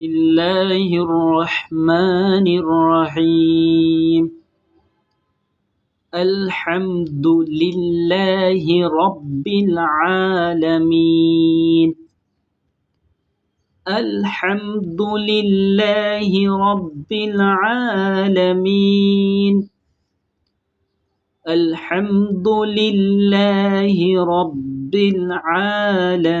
الله الرحمن الرحيم الحمد لله رب العالمين الحمد لله رب العالمين الحمد لله رب العالمين